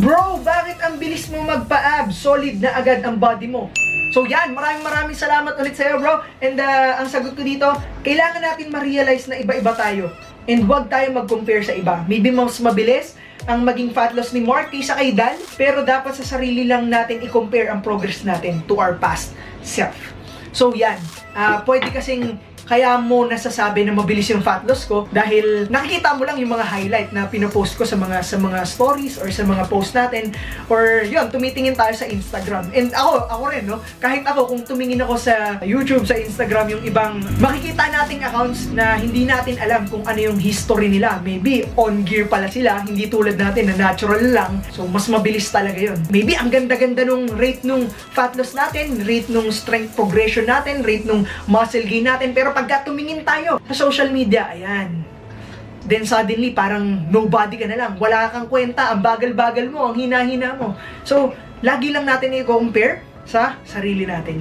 Bro, bakit ang bilis mo magpa-abs? Solid na agad ang body mo. So yan, maraming maraming salamat ulit sa'yo bro. And uh, ang sagot ko dito, kailangan natin ma-realize na iba-iba tayo. And huwag tayo mag-compare sa iba. Maybe mas mabilis ang maging fat loss ni Mark kaysa kay Dan, pero dapat sa sarili lang natin i-compare ang progress natin to our past self. So yan, ah pwede kasing kaya mo nasasabi na mabilis yung fat loss ko dahil nakikita mo lang yung mga highlight na pinopost ko sa mga sa mga stories or sa mga post natin. Or yun tumitingin tayo sa Instagram. And ako ako rin no? Kahit ako kung tumingin ako sa YouTube sa Instagram yung ibang makikita nating accounts na hindi natin alam kung ano yung history nila. Maybe on gear pala sila. Hindi tulad natin na natural lang. So mas mabilis talaga yun. Maybe ang ganda-ganda nung rate nung fat loss natin rate nung strength progression natin rate nung muscle gain natin. Pero pagka tumingin tayo sa social media ayan. Then suddenly parang nobody ka na lang. Wala kang kwenta. Ang bagal-bagal mo. Ang hina-hina mo. So lagi lang natin i-compare sa sarili natin no?